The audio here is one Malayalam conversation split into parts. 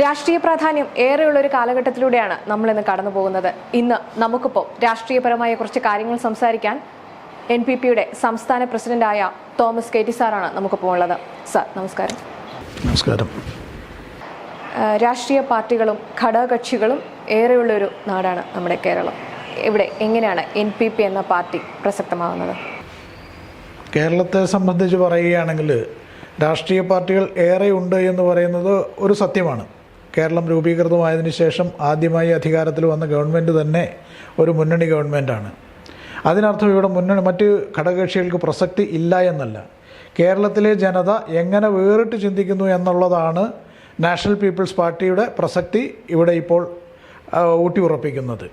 രാഷ്ട്രീയ പ്രാധാന്യം ഏറെയുള്ള ഒരു കാലഘട്ടത്തിലൂടെയാണ് നമ്മൾ ഇന്ന് കടന്നു പോകുന്നത് ഇന്ന് നമുക്കിപ്പോൾ രാഷ്ട്രീയപരമായ കുറച്ച് കാര്യങ്ങൾ സംസാരിക്കാൻ എൻ പി പിയുടെ സംസ്ഥാന പ്രസിഡന്റായ തോമസ് കെ ടി സാറാണ് നമുക്കിപ്പോൾ ഉള്ളത്. സാർ നമസ്കാരം. നമസ്കാരം. രാഷ്ട്രീയ പാർട്ടികളും ഘടകകക്ഷികളും ഏറെയുള്ള ഒരു നാടാണ് നമ്മുടെ കേരളം. ഇവിടെ എങ്ങനെയാണ് എൻ പി പി എന്ന പാർട്ടി പ്രസക്തമാകുന്നത്? കേരളത്തെ സംബന്ധിച്ച് പറയുകയാണെങ്കിൽ രാഷ്ട്രീയ പാർട്ടികൾ ഏറെ ഉണ്ട് എന്ന് പറയുന്നത് ഒരു സത്യമാണ്. കേരളം രൂപീകൃതമായതിനു ശേഷം ആദ്യമായി അധികാരത്തിൽ വന്ന ഗവൺമെന്റ് തന്നെ ഒരു മുന്നണി ഗവൺമെന്റാണ് അതിനർത്ഥം ഇവിടെ മുന്നണി മറ്റ് ഘടകകക്ഷികൾക്ക് പ്രസക്തി ഇല്ല എന്നല്ല. കേരളത്തിലെ ജനത എങ്ങനെ വേറിട്ട് ചിന്തിക്കുന്നു എന്നുള്ളതാണ് നാഷണൽ പീപ്പിൾസ് പാർട്ടിയുടെ പ്രസക്തി ഇവിടെ ഇപ്പോൾ ഊട്ടി ഉറപ്പിക്കുന്നത്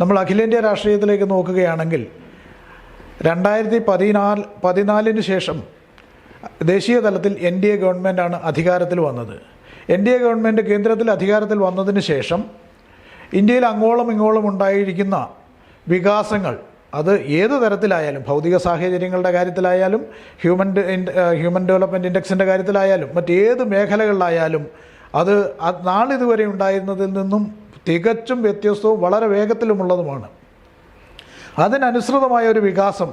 നമ്മൾ അഖിലേന്ത്യാ രാഷ്ട്രീയത്തിലേക്ക് നോക്കുകയാണെങ്കിൽ രണ്ടായിരത്തി പതിനാല് പതിനാലിന് ശേഷം ദേശീയ തലത്തിൽ എൻ ഡി എ ഗവൺമെന്റാണ് അധികാരത്തിൽ വന്നത്. എൻ ഡി എ ഗവൺമെന്റ് കേന്ദ്രത്തിൽ അധികാരത്തിൽ വന്നതിന് ശേഷം ഇന്ത്യയിൽ അങ്ങോളം ഇങ്ങോളം ഉണ്ടായിരിക്കുന്ന വികാസങ്ങൾ അത് ഏത് തരത്തിലായാലും ഭൗതിക സാഹചര്യങ്ങളുടെ കാര്യത്തിലായാലും ഹ്യൂമൻ ഹ്യൂമൻ ഡെവലപ്മെന്റ് ഇൻഡെക്സിന്റെ കാര്യത്തിലായാലും മറ്റേത് മേഖലകളിലായാലും അത് നാളിതുവരെ ഉണ്ടായിരുന്നതിൽ നിന്നും തികച്ചും വ്യത്യസ്തവും വളരെ വേഗത്തിലുമുള്ളതുമാണ്. അതിനനുസൃതമായ ഒരു വികാസം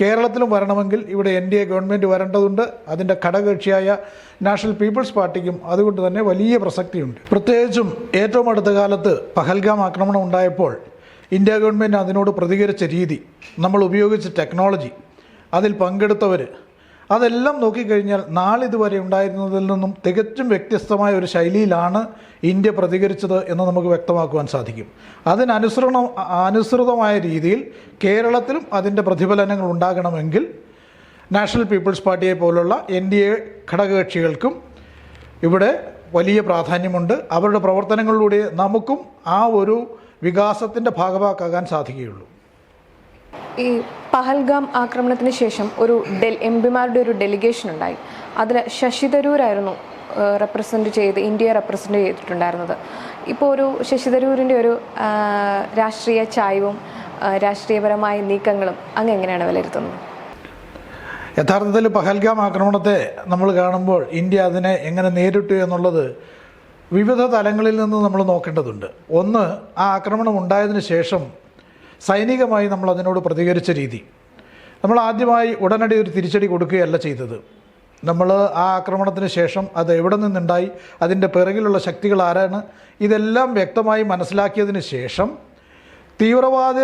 കേരളത്തിലും വരണമെങ്കിൽ ഇവിടെ എൻ ഡി എ ഗവൺമെന്റ് വരേണ്ടതുണ്ട്. അതിന്റെ ഘടകകക്ഷിയായ നാഷണൽ പീപ്പിൾസ് പാർട്ടിക്കും അതുകൊണ്ട് തന്നെ വലിയ പ്രസക്തിയുണ്ട്. പ്രത്യേകിച്ചും ഏറ്റവും അടുത്ത കാലത്ത് പഹൽഗാം ആക്രമണം ഉണ്ടായപ്പോൾ ഇന്ത്യ ഗവൺമെന്റ് അതിനോട് പ്രതികരിച്ച രീതി നമ്മൾ ഉപയോഗിച്ച ടെക്നോളജി അതിൽ പങ്കെടുത്തവർ അതെല്ലാം നോക്കിക്കഴിഞ്ഞാൽ നാളിതുവരെ ഉണ്ടായിരുന്നതിൽ നിന്നും തികച്ചും വ്യത്യസ്തമായ ഒരു ശൈലിയിലാണ് ഇന്ത്യ പ്രതികരിച്ചത് എന്ന് നമുക്ക് വ്യക്തമാക്കുവാൻ സാധിക്കും. അതിനനുസരണം അനുസൃതമായ രീതിയിൽ കേരളത്തിലും അതിന്റെ പ്രതിഫലനങ്ങൾ ഉണ്ടാകണമെങ്കിൽ നാഷണൽ പീപ്പിൾസ് പാർട്ടിയെ പോലുള്ള എൻ ഡി എ ഘടകകക്ഷികൾക്കും ഇവിടെ വലിയ പ്രാധാന്യമുണ്ട്. അവരുടെ പ്രവർത്തനങ്ങളിലൂടെ നമുക്കും ആ ഒരു വികാസത്തിന്റെ ഭാഗമാക്കാകാൻ സാധിക്കുകയുള്ളൂ. ഈ പഹൽഗാം ആക്രമണത്തിന് ശേഷം ഒരു ഡെൽ എം പിമാരുടെ ഒരു ഡെലിഗേഷൻ ഉണ്ടായി. അതിൽ ശശി തരൂരായിരുന്നു റെപ്രസെന്റ് ചെയ്ത് ഇന്ത്യയെ റെപ്രസെന്റ് ചെയ്തിട്ടുണ്ടായിരുന്നത്. ഇപ്പോൾ ഒരു ശശി തരൂരിന്റെ ഒരു രാഷ്ട്രീയ ചായവും രാഷ്ട്രീയപരമായ നീക്കങ്ങളും അങ്ങ് എങ്ങനെയാണ് വിലയിരുത്തുന്നത്? യഥാർത്ഥത്തിൽ പഹൽഗാം ആക്രമണത്തെ നമ്മൾ കാണുമ്പോൾ ഇന്ത്യ അതിനെ എങ്ങനെ നേരിട്ടു എന്നുള്ളത് വിവിധ തലങ്ങളിൽ നിന്ന് നമ്മൾ നോക്കേണ്ടതുണ്ട്. ഒന്ന് ആ ആക്രമണം ഉണ്ടായതിനു ശേഷം സൈനികമായി നമ്മൾ അതിനോട് പ്രതികരിച്ച രീതി. നമ്മൾ ആദ്യമായി ഉടനടി ഒരു തിരിച്ചടി കൊടുക്കുകയല്ല ചെയ്തത്. നമ്മൾ ആ ആക്രമണത്തിന് ശേഷം അത് എവിടെ നിന്നുണ്ടായി അതിന്റെ പിറകിലുള്ള ശക്തികൾ ആരാണ് ഇതെല്ലാം വ്യക്തമായി മനസ്സിലാക്കിയതിന് ശേഷം തീവ്രവാദ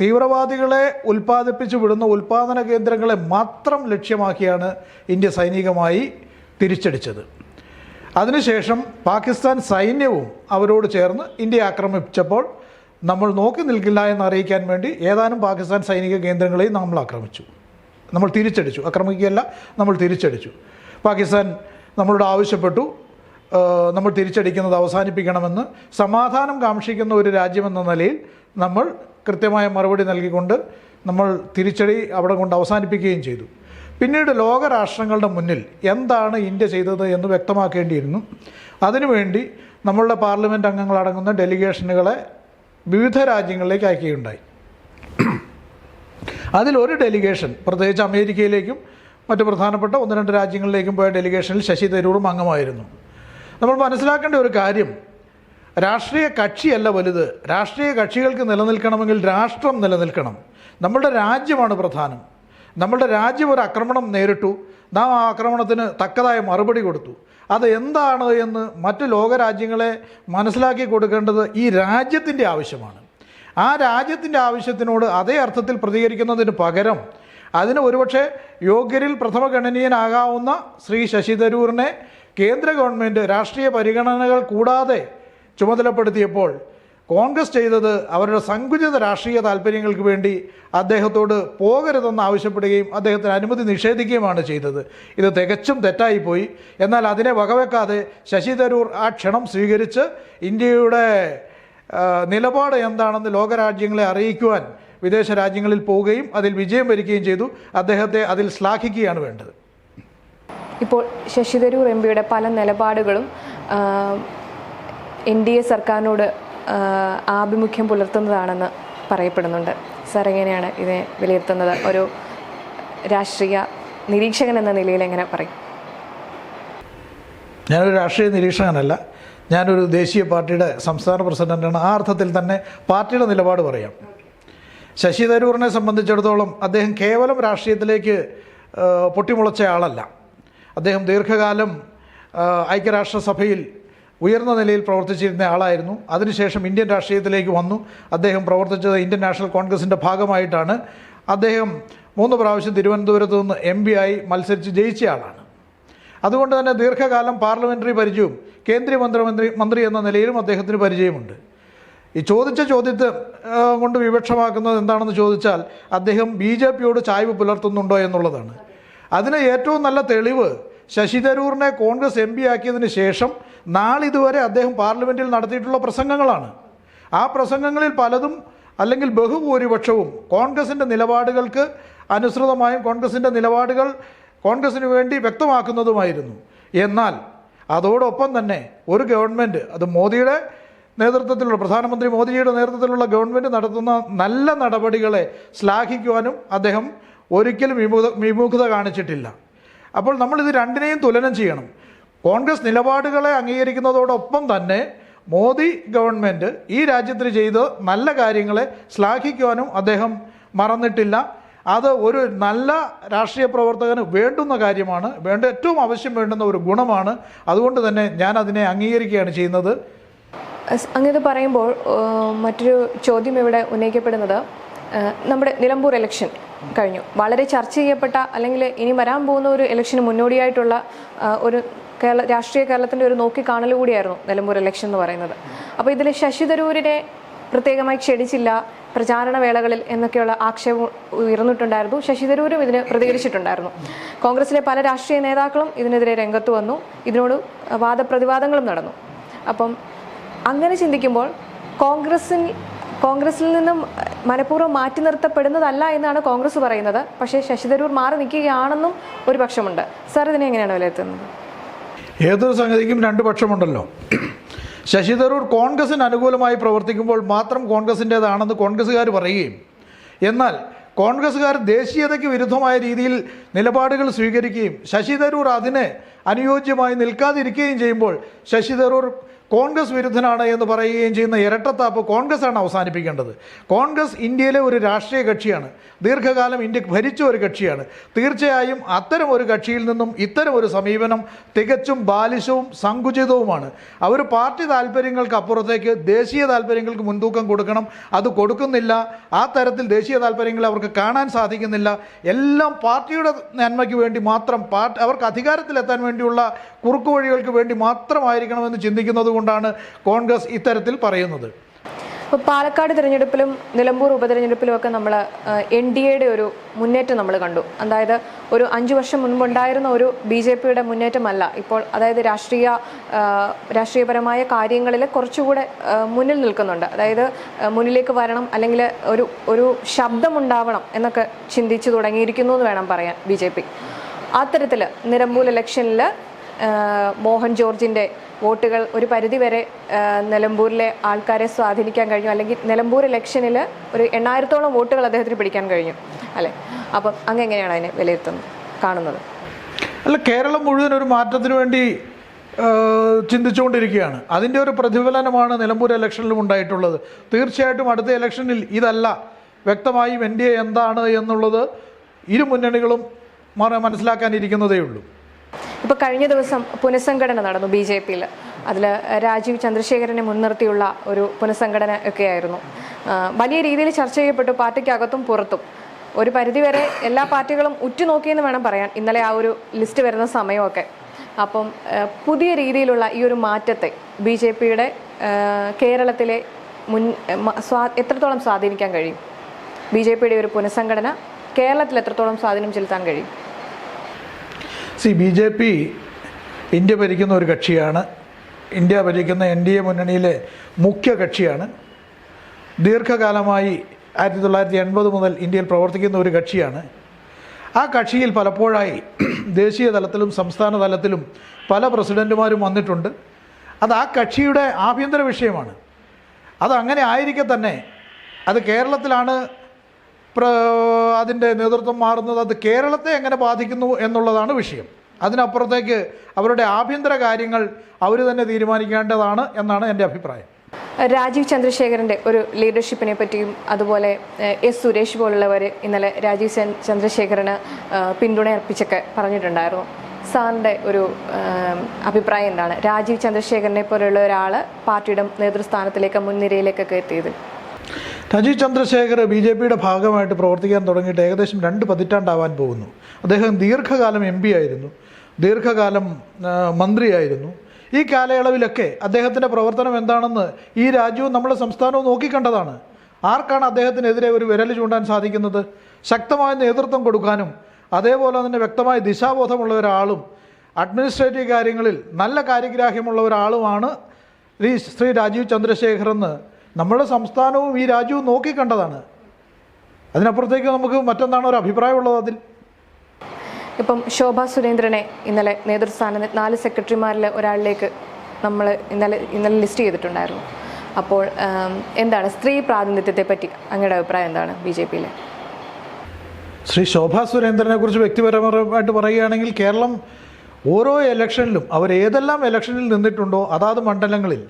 തീവ്രവാദികളെ ഉൽപ്പാദിപ്പിച്ചു വിടുന്ന ഉൽപ്പാദന കേന്ദ്രങ്ങളെ മാത്രം ലക്ഷ്യമാക്കിയാണ് ഇന്ത്യ സൈനികമായി തിരിച്ചടിച്ചത്. അതിനുശേഷം പാകിസ്ഥാൻ സൈന്യവും അവരോട് ചേർന്ന് ഇന്ത്യ ആക്രമിച്ചപ്പോൾ നമ്മൾ നോക്കി നിൽക്കില്ല എന്ന് അറിയിക്കാൻ വേണ്ടി ഏതാനും പാകിസ്ഥാൻ സൈനിക കേന്ദ്രങ്ങളെയും നമ്മൾ ആക്രമിച്ചു. നമ്മൾ തിരിച്ചടിച്ചു. ആക്രമിക്കുകയല്ല നമ്മൾ തിരിച്ചടിച്ചു. പാകിസ്ഥാൻ നമ്മളോട് ആവശ്യപ്പെട്ടു. നമ്മൾ തിരിച്ചടിക്കുന്നത് അവസാനിപ്പിക്കണമെന്ന് സമാധാനം കാക്ഷിക്കുന്ന ഒരു രാജ്യമെന്ന നിലയിൽ നമ്മൾ കൃത്യമായ മറുപടി നൽകിക്കൊണ്ട് നമ്മൾ തിരിച്ചടി അവിടെ കൊണ്ട് അവസാനിപ്പിക്കുകയും ചെയ്തു. പിന്നീട് ലോകരാഷ്ട്രങ്ങളുടെ മുന്നിൽ എന്താണ് ഇന്ത്യ ചെയ്തത് എന്ന് വ്യക്തമാക്കേണ്ടിയിരുന്നു. അതിനുവേണ്ടി നമ്മളുടെ പാർലമെന്റ് അംഗങ്ങളടങ്ങുന്ന ഡെലിഗേഷനുകളെ വിവിധ രാജ്യങ്ങളിലേക്ക് അയക്കുകയുണ്ടായി. അതിലൊരു ഡെലിഗേഷൻ പ്രത്യേകിച്ച് അമേരിക്കയിലേക്കും മറ്റ് പ്രധാനപ്പെട്ട ഒന്ന് രണ്ട് രാജ്യങ്ങളിലേക്കും പോയ ഡെലിഗേഷനിൽ ശശി തരൂറും അംഗമായിരുന്നു. നമ്മൾ മനസ്സിലാക്കേണ്ട ഒരു കാര്യം രാഷ്ട്രീയ കക്ഷിയല്ല വലുത്. രാഷ്ട്രീയ കക്ഷികൾക്ക് നിലനിൽക്കണമെങ്കിൽ രാഷ്ട്രം നിലനിൽക്കണം. നമ്മളുടെ രാജ്യമാണ് പ്രധാനം. നമ്മളുടെ രാജ്യം ഒരു ആക്രമണം നേരിട്ടു. നാം ആ ആക്രമണത്തിന് തക്കതായ മറുപടി കൊടുത്തു. അത് എന്താണ് എന്ന് മറ്റ് ലോകരാജ്യങ്ങളെ മനസ്സിലാക്കി കൊടുക്കേണ്ടത് ഈ രാജ്യത്തിന്റെ ആവശ്യമാണ്. ആ രാജ്യത്തിന്റെ ആവശ്യത്തിനോട് അതേ അർത്ഥത്തിൽ പ്രതികരിക്കുന്നതിന് പകരം അതിന് ഒരുപക്ഷെ യോഗ്യരിൽ പ്രഥമ ഗണനീയനാകാവുന്ന ശ്രീ ശശി തരൂറിനെ കേന്ദ്ര ഗവൺമെന്റ് രാഷ്ട്രീയ പരിഗണനകൾ കൂടാതെ ചുമതലപ്പെടുത്തിയപ്പോൾ കോൺഗ്രസ് ചെയ്തത് അവരുടെ സങ്കുചിത രാഷ്ട്രീയ താല്പര്യങ്ങൾക്ക് വേണ്ടി അദ്ദേഹത്തോട് പോകരുതെന്ന് ആവശ്യപ്പെടുകയും അദ്ദേഹത്തിന് അനുമതി നിഷേധിക്കുകയുമാണ് ചെയ്തത്. ഇത് തികച്ചും തെറ്റായിപ്പോയി. എന്നാൽ അതിനെ വകവെക്കാതെ ശശി തരൂർ ആ ക്ഷണം സ്വീകരിച്ച് ഇന്ത്യയുടെ നിലപാട് എന്താണെന്ന് ലോകരാജ്യങ്ങളെ അറിയിക്കുവാൻ വിദേശ രാജ്യങ്ങളിൽ പോവുകയും അതിൽ വിജയം വരിക്കുകയും ചെയ്തു. അദ്ദേഹത്തെ അതിൽ ശ്ലാഘിക്കുകയാണ് വേണ്ടത്. ഇപ്പോൾ ശശി തരൂർ എം പിയുടെ പല നിലപാടുകളും എൻ ഡി എ സർക്കാരിനോട് ആഭിമുഖ്യം പുലർത്തുന്നതാണെന്ന് പറയപ്പെടുന്നുണ്ട്. സാർ എങ്ങനെയാണ് ഇതിനെ വിലയിരുത്തുന്നത്? ഒരു രാഷ്ട്രീയ നിരീക്ഷകൻ എന്ന നിലയിൽ എങ്ങനെ പറയും? ഞാനൊരു രാഷ്ട്രീയ നിരീക്ഷകനല്ല. ഞാനൊരു ദേശീയ പാർട്ടിയുടെ സംസ്ഥാന പ്രസിഡന്റാണ്. ആ അർത്ഥത്തിൽ തന്നെ പാർട്ടിയുടെ നിലപാട് പറയാം. ശശി തരൂറിനെ സംബന്ധിച്ചിടത്തോളം അദ്ദേഹം കേവലം രാഷ്ട്രീയത്തിലേക്ക് പൊട്ടിമുളച്ച ആളല്ല. അദ്ദേഹം ദീർഘകാലം ഐക്യരാഷ്ട്രസഭയിൽ ഉയർന്ന നിലയിൽ പ്രവർത്തിച്ചിരുന്ന ആളായിരുന്നു. അതിനുശേഷം ഇന്ത്യൻ രാഷ്ട്രീയത്തിലേക്ക് വന്നു. അദ്ദേഹം പ്രവർത്തിച്ചത് ഇന്ത്യൻ നാഷണൽ കോൺഗ്രസിന്റെ ഭാഗമായിട്ടാണ്. അദ്ദേഹം മൂന്ന് പ്രാവശ്യം തിരുവനന്തപുരത്ത് നിന്ന് എം പി ആയി മത്സരിച്ച് ജയിച്ച ആളാണ്. അതുകൊണ്ട് തന്നെ ദീർഘകാലം പാർലമെന്ററി പരിചയവും കേന്ദ്രമന്ത്രി മന്ത്രി എന്ന നിലയിലും അദ്ദേഹത്തിന് പരിചയമുണ്ട്. ഈ ചോദിച്ച ചോദ്യത്തെ കൊണ്ട് വിവക്ഷമാക്കുന്നത് എന്താണെന്ന് ചോദിച്ചാൽ അദ്ദേഹം ബി ജെ പിയോട് ചായ്വ് പുലർത്തുന്നുണ്ടോ എന്നുള്ളതാണ്. അതിന് ഏറ്റവും നല്ല തെളിവ് ശശി തരൂറിനെ കോൺഗ്രസ് എം പി ആക്കിയതിന് ശേഷം നാളിതുവരെ അദ്ദേഹം പാർലമെന്റിൽ നടത്തിയിട്ടുള്ള പ്രസംഗങ്ങളാണ്. ആ പ്രസംഗങ്ങളിൽ പലതും അല്ലെങ്കിൽ ബഹുഭൂരിപക്ഷവും കോൺഗ്രസിന്റെ നിലപാടുകൾക്ക് അനുസൃതമായും കോൺഗ്രസിന്റെ നിലപാടുകൾ കോൺഗ്രസിന് വേണ്ടി വ്യക്തമാക്കുന്നതുമായിരുന്നു. എന്നാൽ അതോടൊപ്പം തന്നെ ഒരു ഗവൺമെന്റ് അത് മോദിയുടെ നേതൃത്വത്തിലുള്ള പ്രധാനമന്ത്രി മോദിജിയുടെ നേതൃത്വത്തിലുള്ള ഗവൺമെന്റ് നടത്തുന്ന നല്ല നടപടികളെ ശ്ലാഘിക്കുവാനും അദ്ദേഹം ഒരിക്കലും വിമുഖ വിമുഖത കാണിച്ചിട്ടില്ല. അപ്പോൾ നമ്മളിത് രണ്ടിനെയും തുലനം ചെയ്യണം. കോൺഗ്രസ് നിലപാടുകളെ അംഗീകരിക്കുന്നതോടൊപ്പം തന്നെ മോദി ഗവൺമെന്റ് ഈ രാജ്യത്തിന് ചെയ്ത നല്ല കാര്യങ്ങളെ ശ്ലാഘിക്കുവാനും അദ്ദേഹം മറന്നിട്ടില്ല. അത് ഒരു നല്ല രാഷ്ട്രീയ പ്രവർത്തകന് വേണ്ടുന്ന കാര്യമാണ്. വേണ്ട ഏറ്റവും ആവശ്യം വേണ്ടുന്ന ഒരു ഗുണമാണ്. അതുകൊണ്ട് തന്നെ ഞാൻ അതിനെ അംഗീകരിക്കുകയാണ് ചെയ്യുന്നത്. അങ്ങനെ പറയുമ്പോൾ മറ്റൊരു ചോദ്യം ഇവിടെ ഉന്നയിക്കപ്പെടുന്നത്. നമ്മുടെ നിലമ്പൂർ ഇലക്ഷൻ കഴിഞ്ഞു. വളരെ ചർച്ച ചെയ്യപ്പെട്ട അല്ലെങ്കിൽ ഇനി വരാൻ പോകുന്ന ഒരു ഇലക്ഷന് മുന്നോടിയായിട്ടുള്ള ഒരു കേരള രാഷ്ട്രീയ കേരളത്തിന്റെ ഒരു നോക്കിക്കാണൽ കൂടിയായിരുന്നു നിലമ്പൂർ ഇലക്ഷൻ എന്ന് പറയുന്നത്. അപ്പോൾ ഇതിൽ ശശി തരൂരിനെ പ്രത്യേകമായി ക്ഷണിച്ചില്ല പ്രചാരണ വേളകളിൽ എന്നൊക്കെയുള്ള ആക്ഷേപം ഉയർന്നിട്ടുണ്ടായിരുന്നു. ശശി തരൂരും ഇതിന് പ്രതികരിച്ചിട്ടുണ്ടായിരുന്നു. കോൺഗ്രസിലെ പല രാഷ്ട്രീയ നേതാക്കളും ഇതിനെതിരെ രംഗത്ത് വന്നു. ഇതിനോട് വാദപ്രതിവാദങ്ങളും നടന്നു. അപ്പം അങ്ങനെ ചിന്തിക്കുമ്പോൾ കോൺഗ്രസിൽ കോൺഗ്രസിൽ നിന്നും മനഃപൂർവം മാറ്റി നിർത്തപ്പെടുന്നതല്ല എന്നാണ് കോൺഗ്രസ് പറയുന്നത്. പക്ഷേ ശശി തരൂർ മാറി നിൽക്കുകയാണെന്നും ഒരു പക്ഷമുണ്ട്. സാർ ഇതിനെ എങ്ങനെയാണ് വിലയിരുത്തുന്നത്? ഏതൊരു സംഗതിക്കും രണ്ട് പക്ഷമുണ്ടല്ലോ. ശശി തരൂർ കോൺഗ്രസിന് അനുകൂലമായി പ്രവർത്തിക്കുമ്പോൾ മാത്രം കോൺഗ്രസിന്റേതാണെന്ന് കോൺഗ്രസ്സുകാർ പറയുകയും എന്നാൽ കോൺഗ്രസ്സുകാർ ദേശീയതയ്ക്ക് വിരുദ്ധമായ രീതിയിൽ നിലപാടുകൾ സ്വീകരിക്കുകയും ശശി തരൂർ അതിന് അനുയോജ്യമായി നിൽക്കാതിരിക്കുകയും ചെയ്യുമ്പോൾ ശശി തരൂർ കോൺഗ്രസ് വിരുദ്ധനാണ് എന്ന് പറയുകയും ചെയ്യുന്ന ഇരട്ടത്താപ്പ് കോൺഗ്രസ് ആണ് അവസാനിപ്പിക്കേണ്ടത്. കോൺഗ്രസ് ഇന്ത്യയിലെ ഒരു രാഷ്ട്രീയ കക്ഷിയാണ്. ദീർഘകാലം ഇന്ത്യ ഭരിച്ച ഒരു കക്ഷിയാണ്. തീർച്ചയായും അത്തരം ഒരു കക്ഷിയിൽ നിന്നും ഇത്തരം ഒരു സമീപനം തികച്ചും ബാലിശവും സങ്കുചിതവുമാണ്. അവർ പാർട്ടി താല്പര്യങ്ങൾക്ക് അപ്പുറത്തേക്ക് ദേശീയ താല്പര്യങ്ങൾക്ക് മുൻതൂക്കം കൊടുക്കണം. അത് കൊടുക്കുന്നില്ല. ആ തരത്തിൽ ദേശീയ താല്പര്യങ്ങൾ അവർക്ക് കാണാൻ സാധിക്കുന്നില്ല. എല്ലാം പാർട്ടിയുടെ നന്മയ്ക്ക് വേണ്ടി മാത്രം പാർട്ടി അവർക്ക് അധികാരത്തിലെത്താൻ വേണ്ടിയുള്ള കുറുക്കുവഴികൾക്ക് വേണ്ടി മാത്രമായിരിക്കണമെന്ന് ചിന്തിക്കുന്നത് കൊണ്ടാണ് കോൺഗ്രസ് ഇത്തരത്തിൽ പറയുന്നത്. ഇപ്പോൾ പാലക്കാട് തിരഞ്ഞെടുപ്പിലും നിലമ്പൂർ ഉപതെരഞ്ഞെടുപ്പിലും ഒക്കെ നമ്മൾ എൻ ഡി എയുടെ ഒരു മുന്നേറ്റം നമ്മൾ കണ്ടു. അതായത് ഒരു അഞ്ചു വർഷം മുൻപുണ്ടായിരുന്ന ഒരു ബി ജെ പിയുടെ മുന്നേറ്റമല്ല. ഇപ്പോൾ അതായത് രാഷ്ട്രീയ രാഷ്ട്രീയപരമായ കാര്യങ്ങളിൽ കുറച്ചുകൂടെ മുന്നിൽ നിൽക്കുന്നുണ്ട്. അതായത് മുന്നിലേക്ക് വരണം അല്ലെങ്കിൽ ഒരു ഒരു ശബ്ദമുണ്ടാവണം എന്നൊക്കെ ചിന്തിച്ചു തുടങ്ങിയിരിക്കുന്നു എന്ന് വേണം പറയാൻ ബി ജെ പി. അത്തരത്തിൽ നിലമ്പൂർ ഇലക്ഷനിൽ മോഹൻ ജോർജിന്റെ വോട്ടുകൾ ഒരു പരിധിവരെ നിലമ്പൂരിലെ ആൾക്കാരെ സ്വാധീനിക്കാൻ കഴിഞ്ഞു. അല്ലെങ്കിൽ നിലമ്പൂർ ഇലക്ഷനിൽ ഒരു എണ്ണായിരത്തോളം വോട്ടുകൾ അദ്ദേഹത്തിന് പിടിക്കാൻ കഴിഞ്ഞു. അല്ലേ? അപ്പം അങ്ങ് എങ്ങനെയാണ് അതിനെ വിലയിരുത്തുന്നത് കാണുന്നത്? അല്ല കേരളം മുഴുവൻ ഒരു മാറ്റത്തിന് വേണ്ടി ചിന്തിച്ചുകൊണ്ടിരിക്കുകയാണ്. അതിന്റെ ഒരു പ്രതിഫലനമാണ് നിലമ്പൂർ ഇലക്ഷനിലും ഉണ്ടായിട്ടുള്ളത്. തീർച്ചയായിട്ടും അടുത്ത ഇലക്ഷനിൽ ഇതല്ല. വ്യക്തമായും എൻ ഡി എ എന്താണ് എന്നുള്ളത് ഇരു മുന്നണികളും മനസ്സിലാക്കാനിരിക്കുന്നതേ ഉള്ളൂ. ഇപ്പോൾ കഴിഞ്ഞ ദിവസം പുനഃസംഘടന നടന്നു ബി ജെ പിയിൽ അതിൽ രാജീവ് ചന്ദ്രശേഖരനെ മുൻനിർത്തിയുള്ള ഒരു പുനഃസംഘടന ഒക്കെയായിരുന്നു. വലിയ രീതിയിൽ ചർച്ച ചെയ്യപ്പെട്ടു പാർട്ടിക്കകത്തും പുറത്തും. ഒരു പരിധിവരെ എല്ലാ പാർട്ടികളും ഉറ്റുനോക്കിയെന്ന് വേണം പറയാൻ. ഇന്നലെ ആ ഒരു ലിസ്റ്റ് വരുന്ന സമയമൊക്കെ. അപ്പം പുതിയ രീതിയിലുള്ള ഈ ഒരു മാറ്റത്തെ ബി ജെ പിയുടെ കേരളത്തിലെ മുൻ സ്വാ എത്രത്തോളം സ്വാധീനിക്കാൻ കഴിയും? ബി ജെ പിയുടെ ഒരു പുനഃസംഘടന കേരളത്തിൽ എത്രത്തോളം സ്വാധീനം ചെലുത്താൻ കഴിയും? C B J P India ഭരിക്കുന്ന ഒരു കക്ഷിയാണ്. ഇന്ത്യ ഭരിക്കുന്ന എൻ ഡി എ മുന്നണിയിലെ മുഖ്യ കക്ഷിയാണ്. ദീർഘകാലമായി ആയിരത്തി തൊള്ളായിരത്തി എൺപത് മുതൽ ഇന്ത്യയിൽ പ്രവർത്തിക്കുന്ന ഒരു കക്ഷിയാണ്. ആ കക്ഷിയിൽ പലപ്പോഴായി ദേശീയ തലത്തിലും സംസ്ഥാന തലത്തിലും പല പ്രസിഡന്റുമാരും വന്നിട്ടുണ്ട്. അത് ആ കക്ഷിയുടെ ആഭ്യന്തര വിഷയമാണ്. അത് അങ്ങനെ ആയിരിക്കെ തന്നെ അത് കേരളത്തിലാണ് അതിന്റെ നേതൃത്വം മാറുന്നത് അത് കേരളത്തെ എങ്ങനെ ബാധിക്കുന്നു എന്നുള്ളതാണ് വിഷയം. അതിനപ്പുറത്തേക്ക് അവരുടെ ആഭ്യന്തര കാര്യങ്ങൾ അവർ തന്നെ തീരുമാനിക്കേണ്ടതാണ് എന്നാണ് എന്റെ അഭിപ്രായം. രാജീവ് ചന്ദ്രശേഖരന്റെ ഒരു ലീഡർഷിപ്പിനെ പറ്റിയും അതുപോലെ എസ് സുരേഷ് പോലുള്ളവർ ഇന്നലെ രാജീവ് ചന്ദ്- ചന്ദ്രശേഖരന് പിന്തുണയർപ്പിച്ചൊക്കെ പറഞ്ഞിട്ടുണ്ടായിരുന്നു. സാറിന്റെ ഒരു അഭിപ്രായം എന്താണ്? രാജീവ് ചന്ദ്രശേഖരനെ പോലെയുള്ള ഒരാൾ പാർട്ടിയുടെ നേതൃസ്ഥാനത്തിലേക്ക് മുൻനിരയിലേക്കൊക്കെ എത്തിയത് രാജീവ് ചന്ദ്രശേഖർ ബി ജെ പിയുടെ ഭാഗമായിട്ട് പ്രവർത്തിക്കാൻ തുടങ്ങിയിട്ട് ഏകദേശം രണ്ട് പതിറ്റാണ്ടാവാൻ പോകുന്നു. അദ്ദേഹം ദീർഘകാലം എം പി ആയിരുന്നു. ദീർഘകാലം മന്ത്രിയായിരുന്നു. ഈ കാലയളവിലൊക്കെ അദ്ദേഹത്തിന്റെ പ്രവർത്തനം എന്താണെന്ന് ഈ രാജ്യവും നമ്മുടെ സംസ്ഥാനവും നോക്കിക്കണ്ടതാണ്. ആർക്കാണ് അദ്ദേഹത്തിനെതിരെ ഒരു വിരൽ ചൂണ്ടാൻ സാധിക്കുന്നത്? ശക്തമായ നേതൃത്വം കൊടുക്കാനും അതേപോലെ തന്നെ വ്യക്തമായ ദിശാബോധമുള്ള ഒരാളും അഡ്മിനിസ്ട്രേറ്റീവ് കാര്യങ്ങളിൽ നല്ല കാര്യഗ്രാഹ്യമുള്ള ഒരാളുമാണ് ശ്രീ രാജീവ് ചന്ദ്രശേഖർ എന്ന് നമ്മുടെ സംസ്ഥാനവും ഈ രാജ്യവും നോക്കിക്കണ്ടതാണ് അതിനപ്പുറത്തേക്ക് നമുക്ക് മറ്റൊന്നാണ് ഒരു അഭിപ്രായമുള്ളത് അതിൽ? ഇപ്പം ശോഭ സുരേന്ദ്രനെ ഇന്നലെ നേതൃസ്ഥാനത്ത് നാല് സെക്രട്ടറിമാരിൽ ഒരാളിലേക്ക് നമ്മൾ ഇന്നലെ ഇന്നലെ ലിസ്റ്റ് ചെയ്തിട്ടുണ്ടായിരുന്നു. അപ്പോൾ എന്താണ് സ്ത്രീ പ്രാതിനിധ്യത്തെ പറ്റി അങ്ങയുടെ അഭിപ്രായം എന്താണ് ബി ജെ പിയിലെ? ശ്രീ ശോഭാ സുരേന്ദ്രനെ കുറിച്ച് വ്യക്തിപരമായിട്ട് പറയുകയാണെങ്കിൽ കേരളം ഓരോ ഇലക്ഷനിലും അവർ ഏതെല്ലാം ഇലക്ഷനിൽ നിന്നിട്ടുണ്ടോ അതാത് മണ്ഡലങ്ങളിൽ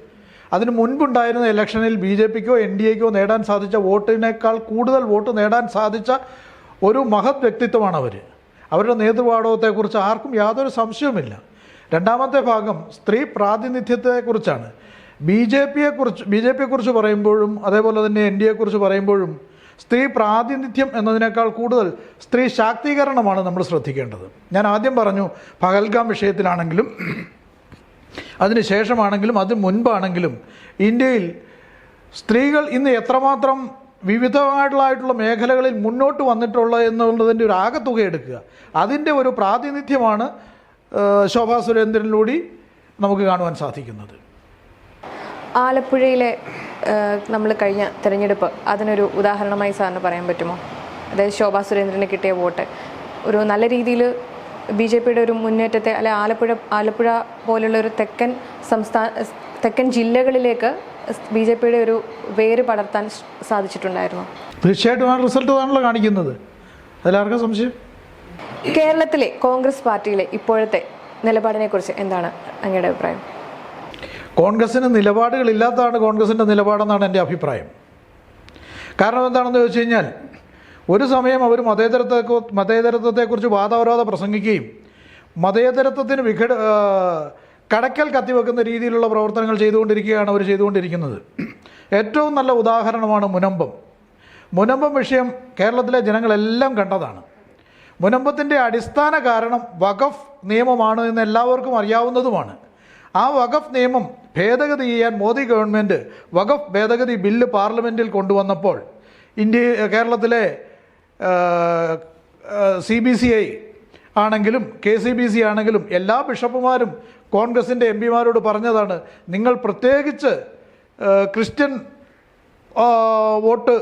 അതിന് മുൻപുണ്ടായിരുന്ന ഇലക്ഷനിൽ ബി ജെ പിക്കോ എൻ ഡി എക്കോ നേടാൻ സാധിച്ച വോട്ടിനേക്കാൾ കൂടുതൽ വോട്ട് നേടാൻ സാധിച്ച ഒരു മഹത് വ്യക്തിത്വമാണ് അവർ അവരുടെ നേതൃപാടവത്തെക്കുറിച്ച് ആർക്കും യാതൊരു സംശയവുമില്ല. രണ്ടാമത്തെ ഭാഗം സ്ത്രീ പ്രാതിനിധ്യത്തെക്കുറിച്ചാണ്. ബി ജെ പിയെക്കുറിച്ച് ബി ജെ പിയെക്കുറിച്ച് പറയുമ്പോഴും അതേപോലെ തന്നെ എൻ ഡി എക്കുറിച്ച് പറയുമ്പോഴും സ്ത്രീ പ്രാതിനിധ്യം എന്നതിനേക്കാൾ കൂടുതൽ സ്ത്രീ ശാക്തീകരണമാണ് നമ്മൾ ശ്രദ്ധിക്കേണ്ടത്. ഞാൻ ആദ്യം പറഞ്ഞു പഹൽഗാം വിഷയത്തിലാണെങ്കിലും അതിന് ശേഷമാണെങ്കിലും അതിന് മുൻപാണെങ്കിലും ഇന്ത്യയിൽ സ്ത്രീകൾ ഇന്ന് എത്രമാത്രം വിവിധമായിട്ടുള്ള മേഖലകളിൽ മുന്നോട്ട് വന്നിട്ടുള്ള എന്നുള്ളതിന്റെ ഒരു ആകത്തുക എടുക്കുക. അതിന്റെ ഒരു പ്രാതിനിധ്യമാണ് ശോഭാ സുരേന്ദ്രനിലൂടെ നമുക്ക് കാണുവാൻ സാധിക്കുന്നത്. ആലപ്പുഴയിലെ നമ്മൾ കഴിഞ്ഞ തിരഞ്ഞെടുപ്പ് അതിനൊരു ഉദാഹരണമായി സാറിന് പറയാൻ പറ്റുമോ? അതായത് ശോഭാ സുരേന്ദ്രന് കിട്ടിയ വോട്ട്. ഒരു നല്ല രീതിയിൽ ബി ജെ പിയുടെ ഒരു മുന്നേറ്റത്തെ അല്ലെ ആലപ്പുഴ ആലപ്പുഴ പോലുള്ള ഒരു തെക്കൻ സംസ്ഥാന തെക്കൻ ജില്ലകളിലേക്ക് ബി ജെ പിയുടെ ഒരു വേര് പടർത്താൻ സാധിച്ചിട്ടുണ്ടായിരുന്നു. തീർച്ചയായിട്ടും ആ റിസൾട്ട് ആണല്ലോ കാണിക്കുന്നത്. അതിലാർക്കും സംശയം? കേരളത്തിലെ കോൺഗ്രസ് പാർട്ടിയിലെ ഇപ്പോഴത്തെ നിലപാടിനെ കുറിച്ച് എന്താണ് അങ്ങയുടെ അഭിപ്രായം? കോൺഗ്രസിന് നിലപാടുകളില്ലാത്തതാണ് കോൺഗ്രസിന്റെ നിലപാടെന്നാണ് എന്റെ അഭിപ്രായം. കാരണം എന്താണെന്ന് ചോദിച്ചു കഴിഞ്ഞാൽ ഒരു സമയം അവർ മതേതരത്തെ മതേതരത്വത്തെക്കുറിച്ച് വാദവരോധ പ്രസംഗിക്കുകയും മതേതരത്വത്തിന് വിഘട കടക്കൽ കത്തിവെക്കുന്ന രീതിയിലുള്ള പ്രവർത്തനങ്ങൾ ചെയ്തുകൊണ്ടിരിക്കുകയാണ് അവർ ചെയ്തുകൊണ്ടിരിക്കുന്നത്. ഏറ്റവും നല്ല ഉദാഹരണമാണ് മുനമ്പം. മുനമ്പം വിഷയം കേരളത്തിലെ ജനങ്ങളെല്ലാം കണ്ടതാണ്. മുനമ്പത്തിന്റെ അടിസ്ഥാന കാരണം വഖഫ് നിയമമാണ് എന്ന് എല്ലാവർക്കും അറിയാവുന്നതുമാണ്. ആ വഖഫ് നിയമം ഭേദഗതി ചെയ്യാൻ മോദി ഗവൺമെന്റ് വഖഫ് ഭേദഗതി ബില്ല് പാർലമെന്റിൽ കൊണ്ടുവന്നപ്പോൾ ഇന്ത്യ കേരളത്തിലെ സി ബി സി ഐ ആണെങ്കിലും കെ സി ബി സി ആണെങ്കിലും എല്ലാ ബിഷപ്പുമാരും കോൺഗ്രസിന്റെ എം പിമാരോട് പറഞ്ഞതാണ് നിങ്ങൾ പ്രത്യേകിച്ച് ക്രിസ്ത്യൻ വോട്ട്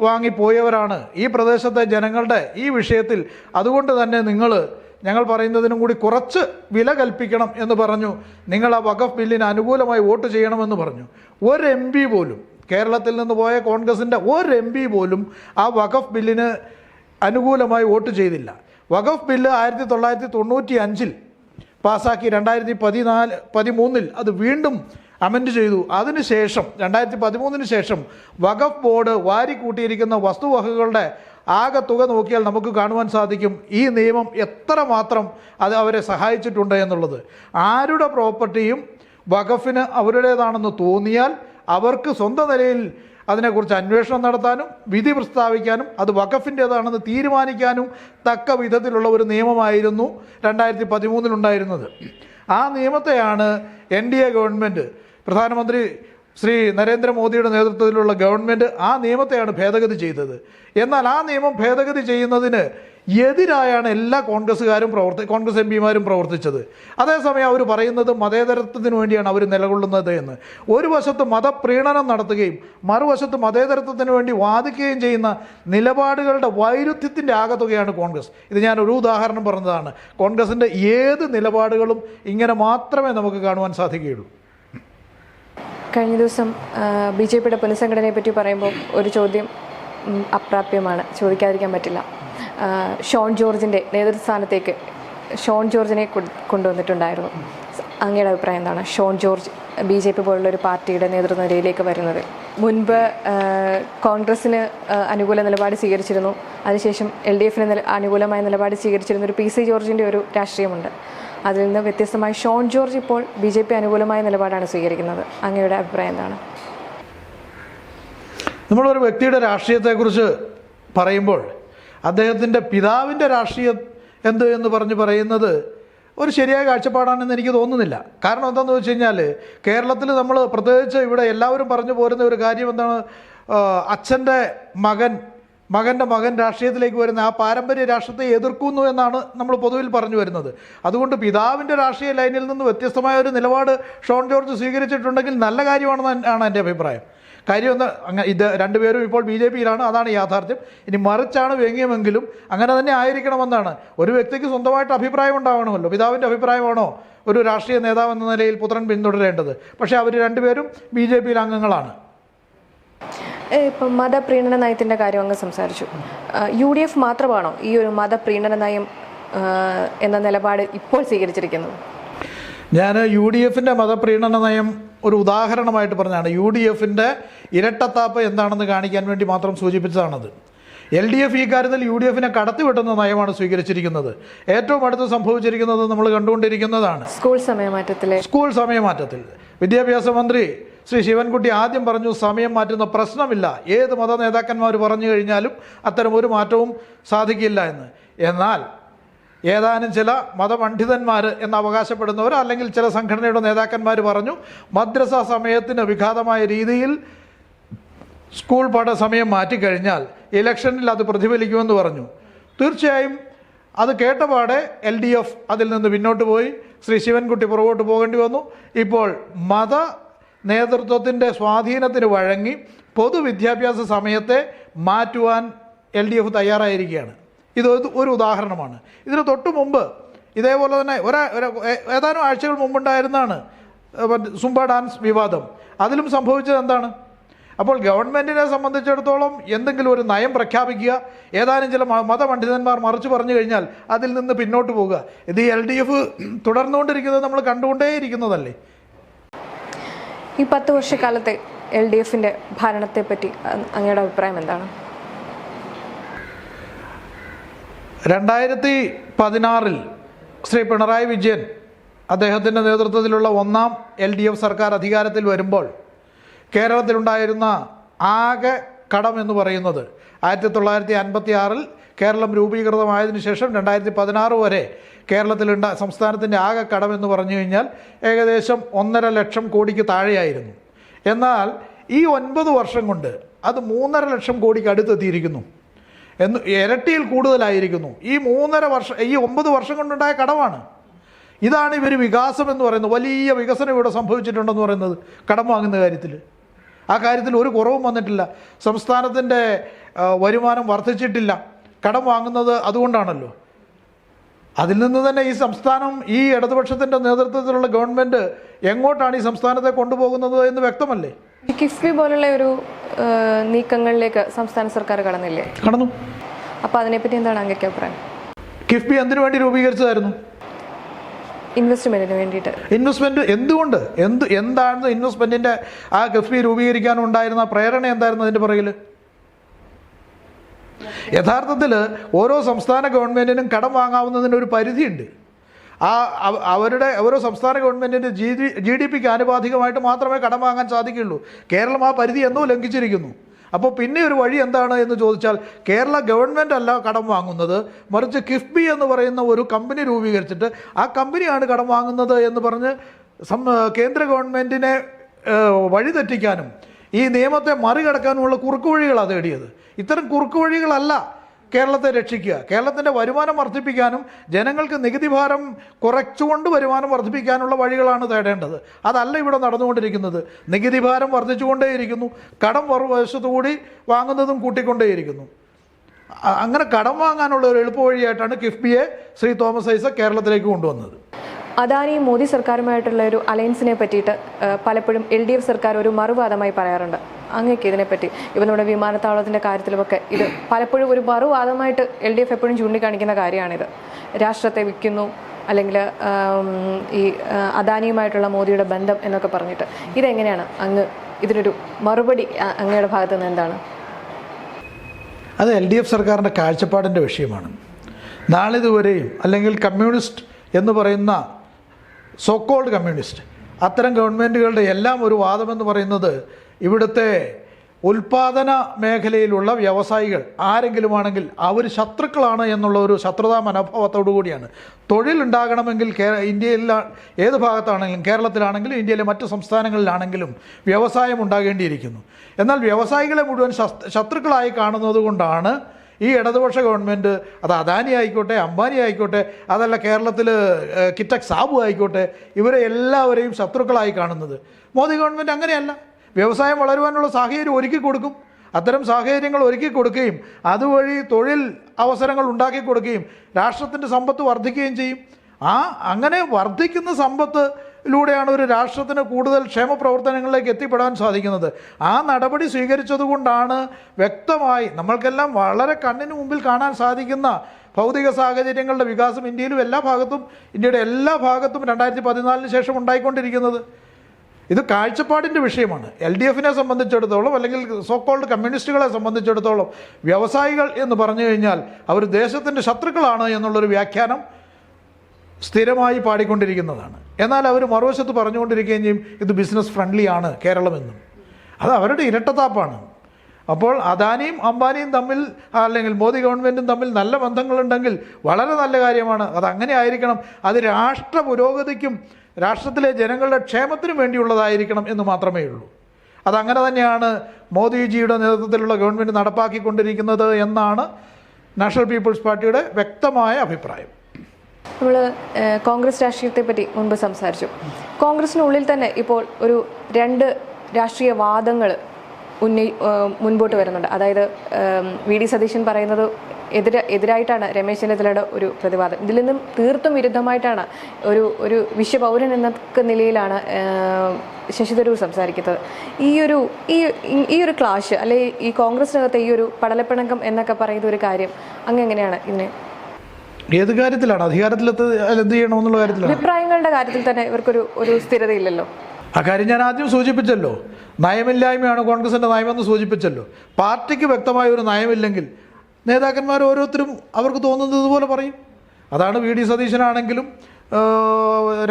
വാങ്ങിപ്പോയവരാണ് ഈ പ്രദേശത്തെ ജനങ്ങളുടെ ഈ വിഷയത്തിൽ. അതുകൊണ്ട് തന്നെ നിങ്ങൾ ഞങ്ങൾ പറയുന്നതിനും കൂടി കുറച്ച് വില കൽപ്പിക്കണം എന്ന് പറഞ്ഞു. നിങ്ങൾ ആ വഖഫ് ബില്ലിന് അനുകൂലമായി വോട്ട് ചെയ്യണമെന്ന് പറഞ്ഞു. ഒരു എം പോലും കേരളത്തിൽ നിന്ന് പോയ കോൺഗ്രസിന്റെ ഒരു എം പി പോലും ആ വഖഫ് ബില്ലിന് അനുകൂലമായി വോട്ട് ചെയ്തില്ല. വഖഫ് ബില്ല് ആയിരത്തി തൊള്ളായിരത്തി തൊണ്ണൂറ്റി അഞ്ചിൽ പാസ്സാക്കി രണ്ടായിരത്തി പതിനാല് പതിമൂന്നിൽ അത് വീണ്ടും അമെൻഡ് ചെയ്തു. അതിനുശേഷം രണ്ടായിരത്തി പതിമൂന്നിന് ശേഷം വഖഫ് ബോർഡ് വാരിക്കൂട്ടിയിരിക്കുന്ന വസ്തുവകകളുടെ ആകെ തുക നോക്കിയാൽ നമുക്ക് കാണുവാൻ സാധിക്കും ഈ നിയമം എത്രമാത്രം അത് അവരെ സഹായിച്ചിട്ടുണ്ട് എന്നുള്ളത്. ആരുടെ പ്രോപ്പർട്ടിയും വഖഫിന് അവരുടേതാണെന്ന് തോന്നിയാൽ അവർക്ക് സ്വന്തം നിലയിൽ അതിനെക്കുറിച്ച് അന്വേഷണം നടത്താനും വിധി പ്രസ്താവിക്കാനും അത് വഖഫിന്റേതാണെന്ന് തീരുമാനിക്കാനും തക്ക വിധത്തിലുള്ള ഒരു നിയമമായിരുന്നു രണ്ടായിരത്തി പതിമൂന്നിലുണ്ടായിരുന്നത് ആ നിയമത്തെയാണ് എൻ ഡി എ ഗവൺമെന്റ് പ്രധാനമന്ത്രി ശ്രീ നരേന്ദ്രമോദിയുടെ നേതൃത്വത്തിലുള്ള ഗവൺമെന്റ് ആ നിയമത്തെയാണ് ഭേദഗതി ചെയ്തത്. എന്നാൽ ആ നിയമം ഭേദഗതി ചെയ്യുന്നതിന് എതിരായാണ് എല്ലാ കോൺഗ്രസ്സുകാരും പ്രവർത്തി കോൺഗ്രസ് എം പിമാരും പ്രവർത്തിച്ചത്. അതേസമയം അവർ പറയുന്നത് മതേതരത്വത്തിന് വേണ്ടിയാണ് അവർ നിലകൊള്ളുന്നത് എന്ന്. ഒരു വശത്ത് മതപ്രീണനം നടത്തുകയും മറുവശത്ത് മതേതരത്വത്തിന് വേണ്ടി വാദിക്കുകയും ചെയ്യുന്ന നിലപാടുകളുടെ വൈരുദ്ധ്യത്തിന്റെ ആകത്തുകയാണ് കോൺഗ്രസ്. ഇത് ഞാൻ ഒരു ഉദാഹരണം പറഞ്ഞതാണ്. കോൺഗ്രസിന്റെ ഏത് നിലപാടുകളും ഇങ്ങനെ മാത്രമേ നമുക്ക് കാണുവാൻ സാധിക്കുകയുള്ളൂ. കഴിഞ്ഞ ദിവസം ബി ജെ പിയുടെ പുനഃസംഘടനയെ പറ്റി പറയുമ്പോൾ ഒരു ചോദ്യം അപ്രാപ്യമാണ്. ചോദിക്കാതിരിക്കാൻ പറ്റില്ല. ഷോൺ ജോർജിന്റെ നേതൃസ്ഥാനത്തേക്ക് ഷോൺ ജോർജിനെ കൊണ്ടുവന്നിട്ടുണ്ടായിരുന്നു. അങ്ങയുടെ അഭിപ്രായം എന്താണ്? Shone George B J P പോലുള്ള ഒരു പാർട്ടിയുടെ നേതൃനിരയിലേക്ക് വരുന്നത് മുൻപ് കോൺഗ്രസ്സിന് അനുകൂല നിലപാട് സ്വീകരിച്ചിരുന്നു. അതിനുശേഷം എൽ ഡി എഫിന് അനുകൂലമായ നിലപാട് സ്വീകരിച്ചിരുന്ന ഒരു പി സി ജോർജിന്റെ ഒരു രാഷ്ട്രീയമുണ്ട്. അതിൽ നിന്ന് വ്യത്യസ്തമായി ഷോൺ ജോർജ് ഇപ്പോൾ ബി ജെ പി അനുകൂലമായ നിലപാടാണ് സ്വീകരിക്കുന്നത്. അങ്ങയുടെ അഭിപ്രായം എന്താണ്? നമ്മളൊരു വ്യക്തിയുടെ രാഷ്ട്രീയത്തെക്കുറിച്ച് പറയുമ്പോൾ അദ്ദേഹത്തിന്റെ പിതാവിന്റെ രാഷ്ട്രീയം എന്ത് എന്ന് പറഞ്ഞ് പറയുന്നത് ഒരു ശരിയായ കാഴ്ചപ്പാടാണെന്ന് എനിക്ക് തോന്നുന്നില്ല. കാരണം എന്താണെന്ന് വെച്ച് കഴിഞ്ഞാൽ കേരളത്തിൽ നമ്മൾ പ്രത്യേകിച്ച് ഇവിടെ എല്ലാവരും പറഞ്ഞു പോരുന്ന ഒരു കാര്യം എന്താണ് അച്ഛന്റെ മകൻ മകന്റെ മകൻ രാഷ്ട്രീയത്തിലേക്ക് വരുന്ന ആ പാരമ്പര്യ രാഷ്ട്രത്തെ എതിർക്കുന്നു എന്നാണ് നമ്മൾ പൊതുവിൽ പറഞ്ഞു വരുന്നത്. അതുകൊണ്ട് പിതാവിന്റെ രാഷ്ട്രീയ ലൈനിൽ നിന്ന് വ്യത്യസ്തമായ ഒരു നിലപാട് ഷോൺ ജോർജ് സ്വീകരിച്ചിട്ടുണ്ടെങ്കിൽ നല്ല കാര്യമാണെന്ന് ആണ് എന്റെ അഭിപ്രായം. കാര്യം അങ്ങനെ അങ്ങ ഇത് രണ്ടുപേരും ഇപ്പോൾ ബി ജെ പിയിലാണ്. അതാണ് യാഥാർത്ഥ്യം. ഇനി മറിച്ചാണ് വ്യംഗ്യമെങ്കിലും അങ്ങനെ തന്നെ ആയിരിക്കണമെന്നാണ്. ഒരു വ്യക്തിക്ക് സ്വന്തമായിട്ട് അഭിപ്രായം ഉണ്ടാവണമല്ലോ. പിതാവിന്റെ അഭിപ്രായമാണോ ഒരു രാഷ്ട്രീയ നേതാവ് എന്ന നിലയിൽ പുത്രൻ പിന്തുടരേണ്ടത്? പക്ഷേ അവർ രണ്ടുപേരും ബി ജെ പിയിൽ അംഗങ്ങളാണ്. ഇപ്പം മതപ്രീണന നയത്തിന്റെ കാര്യം അങ്ങ് സംസാരിച്ചു. യു ഡി എഫ് മാത്രമാണോ ഈ ഒരു മതപ്രീണന നയം എന്ന നിലപാട് ഇപ്പോൾ സ്വീകരിച്ചിരിക്കുന്നത്? ഞാൻ യു ഡി എഫിന്റെ മതപ്രീണന നയം ഒരു ഉദാഹരണമായിട്ട് പറഞ്ഞാണ് യു ഡി എഫിന്റെ ഇരട്ടത്താപ്പ് എന്താണെന്ന് കാണിക്കാൻ വേണ്ടി മാത്രം സൂചിപ്പിച്ചതാണത്. എൽ ഡി എഫ് ഈ കാര്യത്തിൽ യു ഡി എഫിനെ കടത്തിവെട്ടുന്ന നയമാണ് സ്വീകരിച്ചിരിക്കുന്നത്. ഏറ്റവും അടുത്ത് സംഭവിച്ചിരിക്കുന്നത് നമ്മൾ കണ്ടുകൊണ്ടിരിക്കുന്നതാണ്. സ്കൂൾ സമയമാറ്റത്തിൽ സ്കൂൾ സമയമാറ്റത്തിൽ. വിദ്യാഭ്യാസ മന്ത്രി ശ്രീ ശിവൻകുട്ടി ആദ്യം പറഞ്ഞു സമയം മാറ്റുന്ന പ്രശ്നമില്ല. ഏത് മത നേതാക്കന്മാർ പറഞ്ഞു കഴിഞ്ഞാലും അത്തരം ഒരു മാറ്റവും സാധിക്കില്ല എന്ന്. എന്നാൽ ഏതാനും ചില മതപണ്ഡിതന്മാർ എന്ന് അവകാശപ്പെടുന്നവർ അല്ലെങ്കിൽ ചില സംഘടനയുടെ നേതാക്കന്മാർ പറഞ്ഞു മദ്രസ സമയത്തിന് വിഘാതമായ രീതിയിൽ സ്കൂൾ പാഠ സമയം മാറ്റിക്കഴിഞ്ഞാൽ ഇലക്ഷനിൽ അത് പ്രതിഫലിക്കുമെന്ന് പറഞ്ഞു. തീർച്ചയായും അത് കേട്ടപാടെ എൽ ഡി എഫ് അതിൽ നിന്ന് പിന്നോട്ട് പോയി. ശ്രീ ശിവൻകുട്ടി പുറകോട്ട് പോകേണ്ടി വന്നു. ഇപ്പോൾ മത നേതൃത്വത്തിന്റെ സ്വാധീനത്തിന് വഴങ്ങി പൊതുവിദ്യാഭ്യാസ സമയത്തെ മാറ്റുവാൻ എൽ ഡി എഫ് തയ്യാറായിരിക്കുകയാണ്. ഇത് ഒരു- ഉദാഹരണമാണ്. ഇതിന് തൊട്ട് മുമ്പ് ഇതേപോലെ തന്നെ ഒരാ ഏതാനും ആഴ്ചകൾ മുമ്പുണ്ടായിരുന്നതാണ് സുംബ ഡാൻസ് വിവാദം. അതിലും സംഭവിച്ചത് എന്താണ്? അപ്പോൾ ഗവൺമെന്റിനെ സംബന്ധിച്ചിടത്തോളം എന്തെങ്കിലും ഒരു നയം പ്രഖ്യാപിക്കുക ഏതാനും ചില മതപണ്ഡിതന്മാർ മറിച്ച് പറഞ്ഞു കഴിഞ്ഞാൽ അതിൽ നിന്ന് പിന്നോട്ട് പോവുക. ഇത് എൽ ഡി എഫ് തുടർന്നുകൊണ്ടിരിക്കുന്നത് നമ്മൾ കണ്ടുകൊണ്ടേയിരിക്കുന്നതല്ലേ? ഈ പത്ത് വർഷക്കാലത്തെ എൽ ഡി എഫിന്റെ ഭരണത്തെപ്പറ്റി അങ്ങയുടെ അഭിപ്രായം എന്താണ്? രണ്ടായിരത്തി പതിനാറിൽ ശ്രീ പിണറായി വിജയൻ അദ്ദേഹത്തിന്റെ നേതൃത്വത്തിലുള്ള ഒന്നാം എൽ ഡി എഫ് സർക്കാർ അധികാരത്തിൽ വരുമ്പോൾ കേരളത്തിലുണ്ടായിരുന്ന ആകെ കടം എന്ന് പറയുന്നത് ആയിരത്തി തൊള്ളായിരത്തി അൻപത്തി ആറിൽ കേരളം രൂപീകൃതമായതിനു ശേഷം രണ്ടായിരത്തി പതിനാറ് വരെ കേരളത്തിലുണ്ട സംസ്ഥാനത്തിന്റെ ആകെ കടം എന്ന് പറഞ്ഞു കഴിഞ്ഞാൽ ഏകദേശം ഒന്നര ലക്ഷം കോടിക്ക് താഴെയായിരുന്നു. എന്നാൽ ഈ ഒൻപത് വർഷം കൊണ്ട് അത് മൂന്നര ലക്ഷം കോടിക്ക് അടുത്തെത്തിയിരിക്കുന്നു. എന്ന് ഇരട്ടിയിൽ കൂടുതലായിരിക്കുന്നു. ഈ മൂന്നര വർഷം ഈ ഒമ്പത് വർഷം കൊണ്ടുണ്ടായ കടമാണ്. ഇതാണ് ഇവർ വികാസം എന്ന് പറയുന്നത്. വലിയ വികസനം ഇവിടെ സംഭവിച്ചിട്ടുണ്ടെന്ന് പറയുന്നത് കടം വാങ്ങുന്ന കാര്യത്തിൽ ആ കാര്യത്തിൽ ഒരു കുറവും വന്നിട്ടില്ല. സംസ്ഥാനത്തിന്റെ വരുമാനം വർദ്ധിച്ചിട്ടില്ല. കടം വാങ്ങുന്നത് അതുകൊണ്ടാണല്ലോ. അതിൽ നിന്ന് തന്നെ ഈ സംസ്ഥാനം ഈ ഇടതുപക്ഷത്തിന്റെ നേതൃത്വത്തിലുള്ള ഗവൺമെന്റ് എങ്ങോട്ടാണ് ഈ സംസ്ഥാനത്തെ കൊണ്ടുപോകുന്നത് എന്ന് വ്യക്തമല്ലേ? കിഫ്ബി പോലുള്ള ഒരു നീക്കങ്ങളിലേക്ക് സംസ്ഥാന സർക്കാർ കടന്നില്ലേ? കടന്നു. അപ്പോൾ അതിനെപ്പറ്റി എന്താണ് അങ്ങേക്ക് അഭിപ്രായം? കിഫ്ബി എന്തിനു വേണ്ടി രൂപീകരിച്ചതായിരുന്നു? ഇൻവെസ്റ്റ്മെന്റിന് വേണ്ടിയിട്ട്. ഇൻവെസ്റ്റ്മെന്റ് എന്തുകൊണ്ട്? എന്ത് എന്താണ് ഇൻവെസ്റ്റ്മെന്റിന്റെ ആ കിഫ്ബി രൂപീകരിക്കാനുണ്ടായിരുന്ന പ്രേരണ എന്തായിരുന്നു അതിന്റെ പുറകിൽ യഥാർത്ഥത്തിൽ ഓരോ സംസ്ഥാന ഗവൺമെന്റിനും കടം വാങ്ങാവുന്നതിന് ഒരു പരിധിയുണ്ട്. ആ അവരുടെ ഓരോ സംസ്ഥാന ഗവൺമെന്റിന്റെ ജി ഡി ജി ഡി പിക്ക് ആനുപാതികമായിട്ട് മാത്രമേ കടം വാങ്ങാൻ സാധിക്കുകയുള്ളൂ. കേരളം ആ പരിധി എന്നോ ലംഘിച്ചിരിക്കുന്നു. അപ്പോൾ പിന്നെ ഒരു വഴി എന്താണ് എന്ന് ചോദിച്ചാൽ കേരള ഗവൺമെന്റ് അല്ല കടം വാങ്ങുന്നത്. മറിച്ച് കിഫ്ബി എന്ന് പറയുന്ന ഒരു കമ്പനി രൂപീകരിച്ചിട്ട് ആ കമ്പനിയാണ് കടം വാങ്ങുന്നത് എന്ന് പറഞ്ഞ് കേന്ദ്ര ഗവൺമെന്റിനെ വഴിതെറ്റിക്കാനും ഈ നിയമത്തെ മറികടക്കാനുമുള്ള കുറുക്കുവഴികളാണ് തേടിയത്. ഇത്തരം കുറുക്കുവഴികളല്ല കേരളത്തെ രക്ഷിക്കുക. കേരളത്തിന്റെ വരുമാനം വർദ്ധിപ്പിക്കാനും ജനങ്ങൾക്ക് നികുതി ഭാരം കുറച്ചുകൊണ്ട് വരുമാനം വർദ്ധിപ്പിക്കാനുള്ള വഴികളാണ് തേടേണ്ടത്. അതല്ല ഇവിടെ നടന്നുകൊണ്ടിരിക്കുന്നത്. നികുതി ഭാരം വർദ്ധിച്ചുകൊണ്ടേയിരിക്കുന്നു. കടം വശത്തുകൂടി വാങ്ങുന്നതും കൂട്ടിക്കൊണ്ടേയിരിക്കുന്നു. അങ്ങനെ കടം വാങ്ങാനുള്ള ഒരു എളുപ്പവഴിയായിട്ടാണ് കിഫ്ബിയെ ശ്രീ തോമസ് ഐസ കേരളത്തിലേക്ക് കൊണ്ടുവന്നത്. അദാനി മോദി സർക്കാരുമായിട്ടുള്ള ഒരു അലയൻസിനെ പറ്റിയിട്ട് പലപ്പോഴും എൽ ഡി എഫ് സർക്കാർ ഒരു മറുവാദമായി പറയാറുണ്ട്. അങ്ങേക്ക് ഇതിനെപ്പറ്റി ഇപ്പം നമ്മുടെ വിമാനത്താവളത്തിന്റെ കാര്യത്തിലുമൊക്കെ ഇത് പലപ്പോഴും ഒരു മറുവാദമായിട്ട് എൽ ഡി എഫ് എപ്പോഴും ചൂണ്ടിക്കാണിക്കുന്ന കാര്യമാണിത്. രാഷ്ട്രത്തെ വിൽക്കുന്നു അല്ലെങ്കിൽ ഈ അദാനിയുമായിട്ടുള്ള മോദിയുടെ ബന്ധം എന്നൊക്കെ പറഞ്ഞിട്ട്. ഇതെങ്ങനെയാണ് അങ്ങ് ഇതിനൊരു മറുപടി അങ്ങയുടെ ഭാഗത്തു നിന്ന് എന്താണ്? അത് എൽ ഡി എഫ് സർക്കാരിന്റെ കാഴ്ചപ്പാടിന്റെ വിഷയമാണ്. നാളിതുവരെയും അല്ലെങ്കിൽ കമ്മ്യൂണിസ്റ്റ് എന്ന് പറയുന്ന സോക്കോൾഡ് കമ്മ്യൂണിസ്റ്റ് അത്തരം ഗവൺമെന്റുകളുടെ എല്ലാം ഒരു വാദമെന്ന് പറയുന്നത് ഇവിടുത്തെ ഉൽപാദന മേഖലയിലുള്ള വ്യവസായികൾ ആരെങ്കിലും ആണെങ്കിൽ അവർ ശത്രുക്കളാണ് എന്നുള്ള ഒരു ശത്രുതാ മനോഭാവത്തോടു കൂടിയാണ്. തൊഴിലുണ്ടാകണമെങ്കിൽ കേ ഇന്ത്യയിൽ ഏത് ഭാഗത്താണെങ്കിലും കേരളത്തിലാണെങ്കിലും ഇന്ത്യയിലെ മറ്റ് സംസ്ഥാനങ്ങളിലാണെങ്കിലും വ്യവസായം ഉണ്ടാകേണ്ടിയിരിക്കുന്നു. എന്നാൽ വ്യവസായികളെ മുഴുവൻ ശത്രുക്കളായി കാണുന്നത് കൊണ്ടാണ് ഈ ഇടതുപക്ഷ ഗവൺമെന്റ് അത് അദാനി ആയിക്കോട്ടെ അംബാനി ആയിക്കോട്ടെ അതല്ല കേരളത്തിൽ കിറ്റക് സാബു ആയിക്കോട്ടെ ഇവരെ എല്ലാവരെയും ശത്രുക്കളായി കാണുന്നത്. മോദി ഗവൺമെന്റ് അങ്ങനെയല്ല. വ്യവസായം വളരുവാനുള്ള സാഹചര്യം ഒരുക്കി കൊടുക്കും. അത്തരം സാഹചര്യങ്ങൾ ഒരുക്കി കൊടുക്കുകയും അതുവഴി തൊഴിൽ അവസരങ്ങൾ ഉണ്ടാക്കി കൊടുക്കുകയും രാഷ്ട്രത്തിന്റെ സമ്പത്ത് വർദ്ധിക്കുകയും ചെയ്യും. ആ അങ്ങനെ വർദ്ധിക്കുന്ന സമ്പത്തിലൂടെയാണ് ഒരു രാഷ്ട്രത്തിന് കൂടുതൽ ക്ഷേമ പ്രവർത്തനങ്ങളിലേക്ക് എത്തിപ്പെടാൻ സാധിക്കുന്നത്. ആ നടപടി സ്വീകരിച്ചതുകൊണ്ടാണ് വ്യക്തമായി നമ്മൾക്കെല്ലാം വളരെ കണ്ണിന് മുമ്പിൽ കാണാൻ സാധിക്കുന്ന ഭൗതിക സാഹചര്യങ്ങളുടെ വികാസം ഇന്ത്യയിലും എല്ലാ ഭാഗത്തും ഇന്ത്യയുടെ എല്ലാ ഭാഗത്തും രണ്ടായിരത്തി പതിനാലിന് ശേഷം ഉണ്ടായിക്കൊണ്ടിരിക്കുന്നത്. ഇത് കാഴ്ചപ്പാടിന്റെ വിഷയമാണ്. എൽ ഡി എഫിനെ സംബന്ധിച്ചിടത്തോളം അല്ലെങ്കിൽ സോക്കോൾഡ് കമ്മ്യൂണിസ്റ്റുകളെ സംബന്ധിച്ചിടത്തോളം വ്യവസായികൾ എന്ന് പറഞ്ഞു കഴിഞ്ഞാൽ അവർ ദേശത്തിന്റെ ശത്രുക്കളാണ് എന്നുള്ളൊരു വ്യാഖ്യാനം സ്ഥിരമായി പാടിക്കൊണ്ടിരിക്കുന്നതാണ്. എന്നാൽ അവർ മറുവശത്ത് പറഞ്ഞുകൊണ്ടിരിക്കുകയും ചെയ്യും ഇത് ബിസിനസ് ഫ്രണ്ട്ലി ആണ് കേരളമെന്നും. അത് അവരുടെ ഇരട്ടത്താപ്പാണ്. അപ്പോൾ അദാനിയും അംബാനിയും തമ്മിൽ അല്ലെങ്കിൽ മോദി ഗവൺമെന്റും തമ്മിൽ നല്ല ബന്ധങ്ങളുണ്ടെങ്കിൽ വളരെ നല്ല കാര്യമാണ്. അത് അങ്ങനെ ആയിരിക്കണം. അത് രാഷ്ട്ര പുരോഗതിക്കും രാഷ്ട്രത്തിലെ ജനങ്ങളുടെ ക്ഷേമത്തിനും വേണ്ടിയുള്ളതായിരിക്കണം എന്ന് മാത്രമേ ഉള്ളൂ. അതങ്ങനെ തന്നെയാണ് മോദിജിയുടെ നേതൃത്വത്തിലുള്ള ഗവൺമെന്റ് നടപ്പാക്കിക്കൊണ്ടിരിക്കുന്നത് എന്നാണ് നാഷണൽ പീപ്പിൾസ് പാർട്ടിയുടെ വ്യക്തമായ അഭിപ്രായം. നമ്മൾ കോൺഗ്രസ് രാഷ്ട്രീയത്തെ പറ്റി മുൻപ് സംസാരിച്ചു. കോൺഗ്രസിനുള്ളിൽ തന്നെ ഇപ്പോൾ ഒരു രണ്ട് രാഷ്ട്രീയ വാദങ്ങൾ ഉന്നയി മുൻപോട്ട് വരുന്നുണ്ട്. അതായത് വി ഡി സതീശൻ പറയുന്നത് എതിര എതിരായിട്ടാണ് രമേശ് ചെന്നിത്തലയുടെ ഒരു പ്രതിവാദം. ഇതിൽ നിന്നും തീർത്തും വിരുദ്ധമായിട്ടാണ് ഒരു ഒരു വിശ്വപൗരൻ എന്നൊക്കെ നിലയിലാണ് ശശി തരൂർ സംസാരിക്കുന്നത്. ഈ ഒരു ഈ ഒരു ക്ലാഷ് അല്ലെ ഈ കോൺഗ്രസിനകത്തെ ഈ ഒരു പടലപ്പിണക്കം എന്നൊക്കെ പറയുന്ന ഒരു കാര്യം അങ്ങ് എങ്ങനെയാണ് ഇതിനെ ഏത് കാര്യത്തിലാണ്? അധികാരത്തിലെത്തി എന്ത് ചെയ്യണമെന്നുള്ള കാര്യത്തിലാണ്? അഭിപ്രായങ്ങളുടെ കാര്യത്തിൽ തന്നെ ഇവർക്കൊരു ഒരു സ്ഥിരതയില്ലല്ലോ. ആ കാര്യം ഞാൻ ആദ്യം സൂചിപ്പിച്ചല്ലോ. നയമില്ലായ്മയാണ് കോൺഗ്രസിന്റെ നയമെന്ന് സൂചിപ്പിച്ചല്ലോ. പാർട്ടിക്ക് വ്യക്തമായ ഒരു നയമില്ലെങ്കിൽ നേതാക്കന്മാർ ഓരോരുത്തരും അവർക്ക് തോന്നുന്നത് പോലെ പറയും. അതാണ് വി ഡി സതീശനാണെങ്കിലും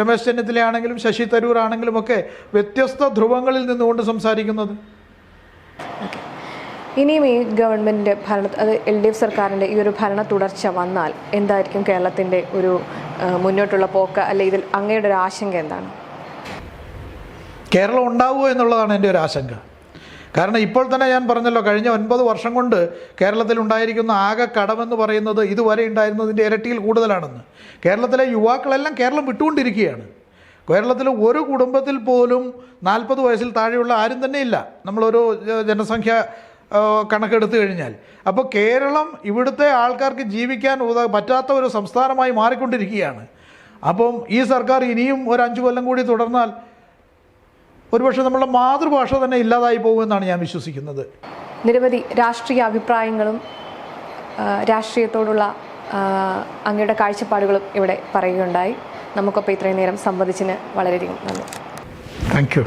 രമേശ് രമേശ് ചെന്നിത്തലയാണെങ്കിലും ശശി തരൂർ ആണെങ്കിലും ഒക്കെ വ്യത്യസ്ത ധ്രുവങ്ങളിൽ നിന്നുകൊണ്ട് സംസാരിക്കുന്നത്. ഇനിയും ഈ ഗവൺമെന്റിന്റെ ഭരണ അത് എൽ ഡി എഫ് സർക്കാരിന്റെ ഈ ഒരു ഭരണ തുടർച്ച വന്നാൽ എന്തായിരിക്കും കേരളത്തിന്റെ ഒരു മുന്നോട്ടുള്ള പോക്ക് അല്ലെ ഇതിൽ അങ്ങയുടെ ഒരു ആശങ്ക എന്താണ്? കേരളം ഉണ്ടാവുമോ എന്നുള്ളതാണ് എന്റെ ഒരു ആശങ്ക. കാരണം ഇപ്പോൾ തന്നെ ഞാൻ പറഞ്ഞല്ലോ കഴിഞ്ഞ ഒൻപത് വർഷം കൊണ്ട് കേരളത്തിൽ ഉണ്ടായിരിക്കുന്ന ആകെ കടമെന്ന് പറയുന്നത് ഇതുവരെ ഉണ്ടായിരുന്നതിന്റെ ഇരട്ടിയിൽ കൂടുതലാണെന്ന്. കേരളത്തിലെ യുവാക്കളെല്ലാം കേരളം വിട്ടുകൊണ്ടിരിക്കുകയാണ്. കേരളത്തിൽ ഒരു കുടുംബത്തിൽ പോലും നാൽപ്പത് വയസ്സിൽ താഴെയുള്ള ആരും തന്നെ ഇല്ല. നമ്മളൊരു ജനസംഖ്യ കണക്കെടുത്തു കഴിഞ്ഞാൽ. അപ്പോൾ കേരളം ഇവിടുത്തെ ആൾക്കാർക്ക് ജീവിക്കാൻ ഉത പറ്റാത്ത ഒരു സംസ്ഥാനമായി മാറിക്കൊണ്ടിരിക്കുകയാണ്. അപ്പം ഈ സർക്കാർ ഇനിയും ഒരു അഞ്ച് കൊല്ലം കൂടി തുടർന്നാൽ ഒരുപക്ഷെ നമ്മുടെ മാതൃഭാഷ തന്നെ ഇല്ലാതായി പോകുമെന്നാണ് ഞാൻ വിശ്വസിക്കുന്നത്. നിരവധി രാഷ്ട്രീയ അഭിപ്രായങ്ങളും രാഷ്ട്രീയത്തോടുള്ള അങ്ങയുടെ കാഴ്ചപ്പാടുകളും ഇവിടെ പറയുകയുണ്ടായി. നമുക്കൊപ്പം ഇത്രയും നേരം സംവദിച്ചതിന് വളരെയധികം നന്ദി. Thank you.